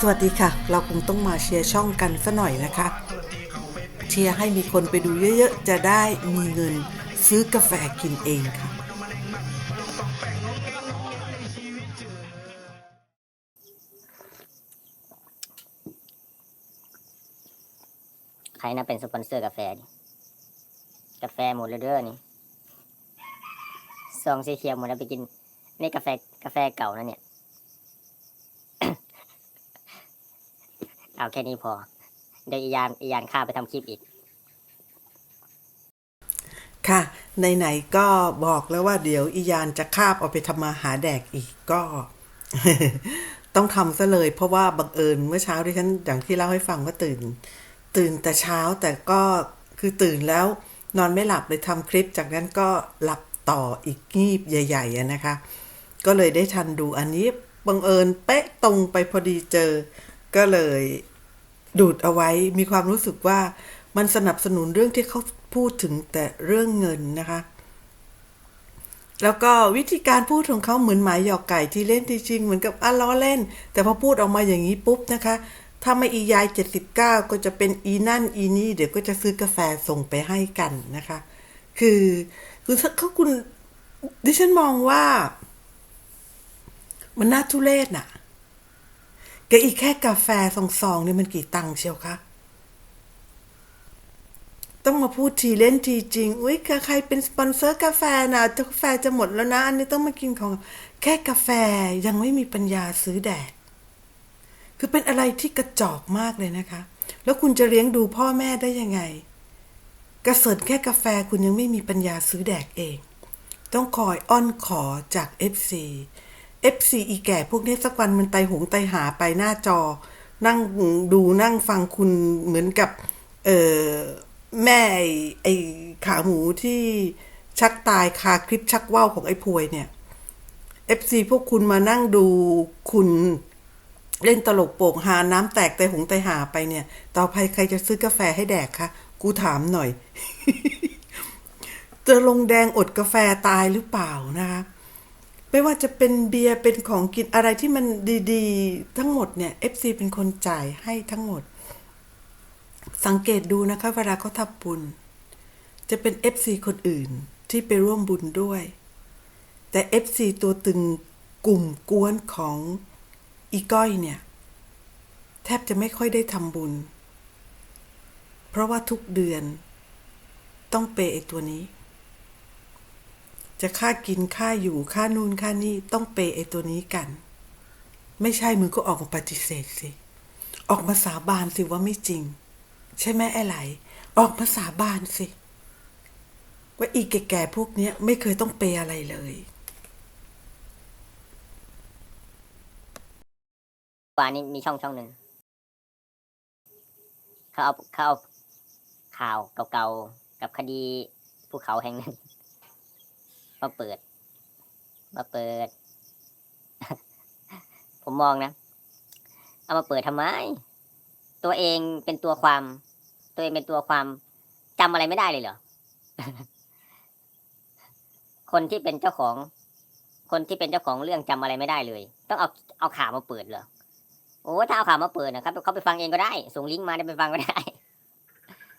สวัสดีค่ะ เราคงต้องมาเชียร์ช่องกันซะหน่อยนะคะ เชียร์ให้มีคนไปดูเยอะๆ จะได้มีเงินซื้อกาแฟกินเองค่ะ ใครนะเป็นสปอนเซอร์กาแฟนี่กาแฟหมดแล้วเด้อนี่ซองสีเขียวหมดแล้วไปกิน นี่กาแฟกาแฟเก่านะเนี่ย เอาแค่นี้พอ เดี๋ยวอียานอียานข้าไปทำคลิปอีก ค่ะไหนๆก็บอกแล้วว่าเดี๋ยวอียานจะคาบเอาไปทำมาหาแดกอีกก็ ต้องทำซะเลย เพราะว่าบังเอิญเมื่อเช้าที่ฉันอย่างที่เล่าให้ฟังว่าตื่น ตื่นแต่เช้าแต่ก็คือตื่นแล้วนอนไม่หลับเลยทำคลิป จากนั้นก็หลับต่ออีกงีบใหญ่ๆนะคะ ก็เลยได้ทันดูอันนี้บังเอิญเป๊ะตรงไปพอดีเจอ ก็เลย ดูดเอาไว้มีความรู้สึกว่ามันสนับสนุนเรื่องที่เขาพูดถึงแต่เรื่องเงินนะคะ แล้วก็วิธีการพูดของเขาเหมือนหมายหยอกไก่ที่เล่นที่จริงเหมือนกับอะล้อเล่น แต่พอพูดออกมาอย่างนี้ปุ๊บนะคะ ถ้าไม่อียาย 79 ก็จะเป็นอีนั่นอีนี่เดี๋ยวก็จะซื้อกาแฟส่งไปให้กันนะคะ คือคือเขาคุณดิฉันมองว่า มันน่าทุเรศน่ะ แกอีกแค่กาแฟซองๆเนี่ยมันกี่ตังค์เชียวคะต้องมาพูดทีเล่นทีจริง อุ้ยใครเป็นสปอนเซอร์กาแฟนะกาแฟจะหมดแล้วนะ อันนี้ต้องมากินของ แค่กาแฟยังไม่มีปัญญาซื้อแดด คือเป็นอะไรที่กระจอกมากเลยนะคะ แล้วคุณจะเลี้ยงดูพ่อแม่ได้ยังไง กระเสริฐแค่กาแฟคุณยังไม่มีปัญญาซื้อแดกเอง ต้องคอยอ้อนขอจาก FC FC อีแก่พวกนี้สักวันมันไตหงไตหาไปหน้าจอ นั่งดูนั่งฟังคุณเหมือนกับ เออแม่ไอ้ขาหมูที่ชักตายคาคลิปชักว่าวของไอ้พวยเนี่ย FC พวกคุณมานั่งดูคุณเล่นตลกโปกหาน้ำแตกไตหงไตหาไปเนี่ย ต่อไปใครจะซื้อกาแฟให้แดกคะกูถามหน่อย จะลงแดงอดกาแฟตายหรือเปล่านะคะ ไม่ว่าจะเป็นเบียร์เป็นของกินอะไรที่มันดีๆ ทั้งหมดเนี่ย FC เป็นคนจ่ายให้ทั้งหมด สังเกตดูนะคะ เวลาเขาทำบุญ จะเป็น FC คนอื่นที่ไปร่วมบุญด้วย แต่ FC ตัวตึงกลุ่มกวนของอีก้อยเนี่ย แทบจะไม่ค่อยได้ทำบุญ เพราะว่าทุกเดือน ต้องเปย์ไอตัวนี้ จะค่ากินค่าอยู่ค่านู่นค่านี่ต้องเปยไอตัวนี้กัน ไม่ใช่มึงก็ออกมาปฏิเสธสิ ออกมาสาบานสิว่าไม่จริง ใช่ไหมไอ้ไหล ออกมาสาบานสิ ว่าอีแก่ๆพวกเนี้ย ไม่เคยต้องเปยอะไรเลยวานนี้มีช่องช่องหนึ่งเขาเอาเขาเอาข่าวเก่าๆกับคดีภูเขาแห่งหนึ่ง มาเปิด มาเปิด ผมมองนะ เอามาเปิดทำไม ตัวเองเป็นตัวความ ตัวเองเป็นตัวความจำอะไรไม่ได้เลยเหรอ คนที่เป็นเจ้าของ คนที่เป็นเจ้าของเรื่องจำอะไรไม่ได้เลย ต้องเอาเอาข่าวมาเปิดเหรอโอ้ถ้าเอาข่าวมาเปิดนะครับเขาไปฟังเองก็ได้ ส่งลิงก์มาได้ไปฟังก็ได้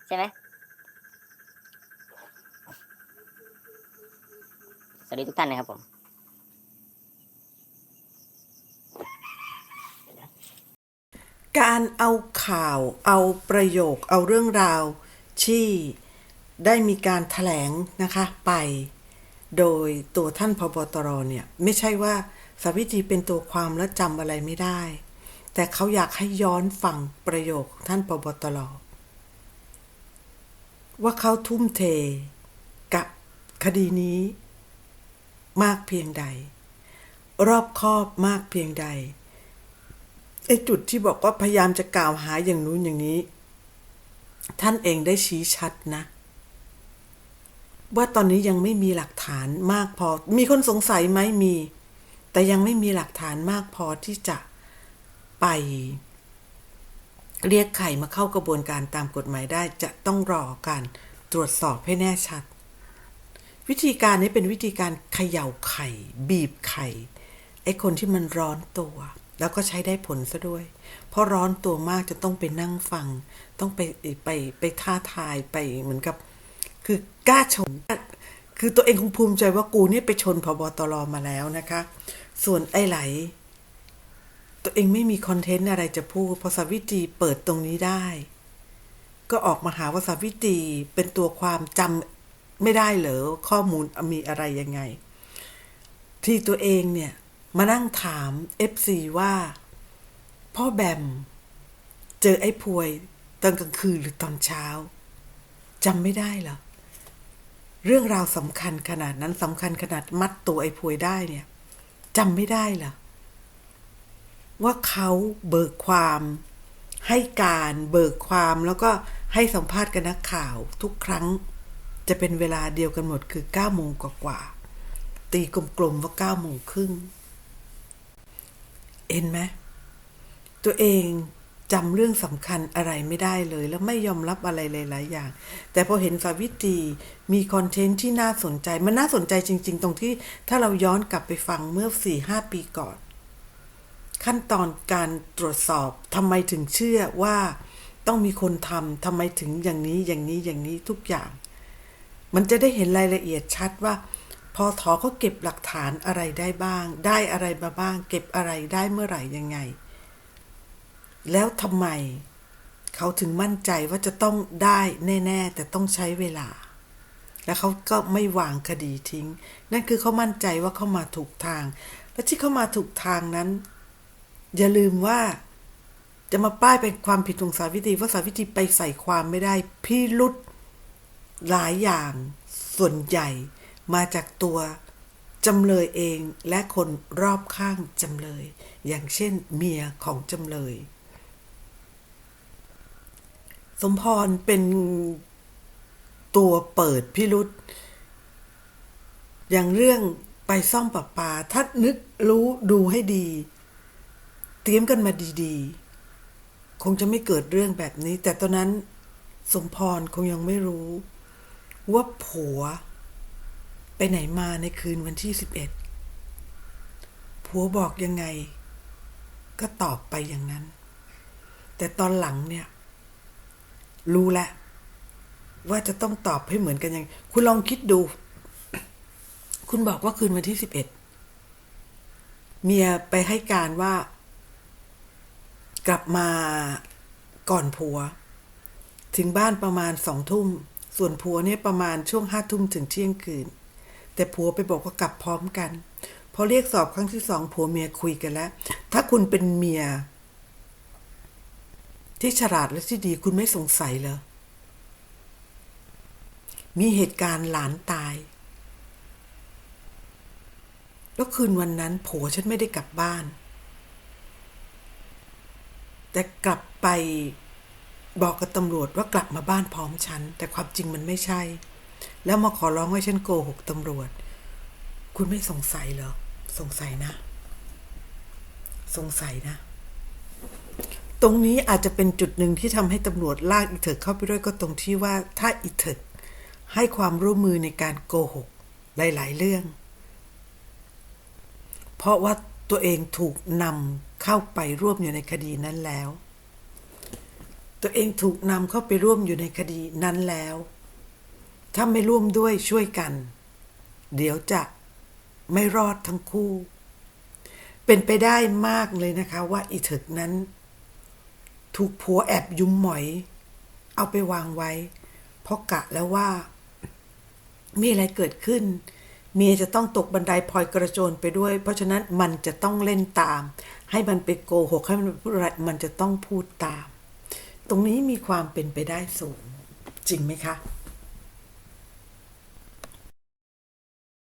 ใช่ไหมส วัสดีทุกท่านนะครับผมการเอาข่าว เอาประโยค เอาเรื่องราว ที่ได้มีการถแถลงนะคะไป โดยตัวท่านพบตรเนี่ย ไม่ใช่ว่าสาวิตรีเป็นตัวความและจำอะไรไม่ได้ แต่เขาอยากให้ย้อนฟังประโยคของท่านพบตรว่าเขาทุ่มเทกับคดีนี้ มากเพียงใด รอบคอบมากเพียงใดไอ้จุดที่บอกว่าพยายามจะกล่าวหาอย่างนู้นอย่างนี้ ท่านเองได้ชี้ชัดนะ ว่าตอนนี้ยังไม่มีหลักฐานมากพอ มีคนสงสัยไหมมี แต่ยังไม่มีหลักฐานมากพอที่จะไป เรียกไข่มาเข้ากระบวนการตามกฎหมายได้จะต้องรอการตรวจสอบให้แน่ชัด วิธีการนี้เป็นวิธีการเขย่าไข่ บีบไข่ ไอ้คนที่มันร้อนตัว แล้วก็ใช้ได้ผลซะด้วย เพราะร้อนตัวมากจะต้องไปนั่งฟัง ต้องไปไปไปท้าทายไปเหมือนกับ คือกล้าชนคือตัวเองคงภูมิใจว่ากูเนี่ยไปชนพบตรมาแล้วนะคะ ส่วนไอ้ไหล ตัวเองไม่มีคอนเทนต์อะไรจะพูดพอสาวิตีเปิดตรงนี้ได้ ก็ออกมาหาว่าสาวิตีเป็นตัวความจำ ไม่ได้เหรอข้อมูลมีอะไรยังไง ที่ตัวเองเนี่ย มานั่งถาม FC ว่า พ่อแบม เจอไอ้พวยตอนกลางคืนหรือตอนเช้าจำไม่ได้เหรอเรื่องราวสำคัญขนาดนั้นสำคัญขนาดมัดตัวไอ้พวยได้เนี่ยจำไม่ได้เหรอว่าเขาเบิกความให้การเบิกความแล้วก็ให้สัมภาษณ์กับนักข่าวทุกครั้ง จะเป็นเวลาเดียวกันหมดคือ9โมงกว่าๆตีกลมๆว่า9โมงครึ่งเห็นไหมตัวเองจำเรื่องสำคัญอะไรไม่ได้เลย แล้วไม่ยอมรับอะไรหลายๆอย่าง แต่พอเห็นสาวิตรีมีคอนเทนต์ที่น่าสนใจ มันน่าสนใจจริง ๆ ตรงที่ถ้าเราย้อนกลับไปฟังเมื่อสี่ห้าปีก่อน ขั้นตอนการตรวจสอบทำไมถึงเชื่อว่าต้องมีคนทำทำไมถึงอย่างนี้อย่างนี้อย่างนี้ทุกอย่าง มันจะได้เห็นรายละเอียดชัดว่าพอทอเขาเก็บหลักฐานอะไรได้บ้าง ได้อะไรมาบ้าง เก็บอะไรได้เมื่อไหร่ยังไง แล้วทำไมเขาถึงมั่นใจว่าจะต้องได้แน่ ๆ แต่ต้องใช้เวลา แล้วเขาก็ไม่วางคดีทิ้ง นั่นคือเขามั่นใจว่าเขามาถูกทาง และที่เขามาถูกทางนั้น อย่าลืมว่าจะมาป้ายเป็นความผิดของสาวิตรีว่าสาวิตรีไปใส่ความไม่ได้พี่ลุด หลายอย่างส่วนใหญ่มาจากตัวจำเลยเองและคนรอบข้างจำเลย อย่างเช่นเมียของจำเลย สมพรเป็นตัวเปิดพิรุษอย่างเรื่องไปซ่อมประปาถ้านึกรู้ดูให้ดี เตรียมกันมาดีๆ คงจะไม่เกิดเรื่องแบบนี้ แต่ตอนนั้นสมพรคงยังไม่รู้ ว่าผัว ไปไหนมาในคืนวันที่สิบเอ็ดผัวบอกยังไง ก็ตอบไปอย่างนั้น แต่ตอนหลังเนี่ย รู้แล้ว ว่าจะต้องตอบให้เหมือนกันยัง คุณลองคิดดู คุณบอกว่าคืนวันที่สิบเอ็ดเมียไปให้การว่า กลับมาก่อนผัว ถึงบ้านประมาณสองทุ่ม ส่วนผัวเนี่ยประมาณช่วงห้าทุ่มถึงเที่ยงคืน แต่ผัวไปบอกว่ากลับพร้อมกัน พอเรียกสอบครั้งที่สองผัวเมียคุยกันแล้ว ถ้าคุณเป็นเมีย ที่ฉลาดและที่ดีคุณไม่สงสัยเหรอ มีเหตุการณ์หลานตาย แล้วคืนวันนั้นผัวฉันไม่ได้กลับบ้าน แต่กลับไป บอกกับตำรวจว่ากลับมาบ้านพร้อมฉัน แต่ความจริงมันไม่ใช่ แล้วมาขอร้องให้ฉันโกหกตำรวจ คุณไม่สงสัยเหรอ สงสัยนะ สงสัยนะ ตรงนี้อาจจะเป็นจุดหนึ่งที่ทำให้ตำรวจลากอีเถิกเข้าไปด้วยก็ตรงที่ว่าถ้าอีเถิกให้ความร่วมมือในการโกหกหลาย ๆ เรื่อง เพราะว่าตัวเองถูกนำเข้าไปร่วมอยู่ในคดีนั้นแล้ว ตัวเองถูกนำเข้าไปร่วมอยู่ในคดีนั้นแล้ว ถ้าไม่ร่วมด้วยช่วยกัน เดี๋ยวจะไม่รอดทั้งคู่ เป็นไปได้มากเลยนะคะว่าอีถึกนั้น ถูกผัวแอบยุมหมอย เอาไปวางไว้ เพราะกะแล้วว่า มีอะไรเกิดขึ้น เมียจะต้องตกบันไดพลอยกระโจนไปด้วย เพราะฉะนั้นมันจะต้องเล่นตาม ให้มันไปโกหกให้มันพูดอะไรมันจะต้องพูดตาม ตรงนี้มีความเป็นไปได้สูง จริงไหมคะ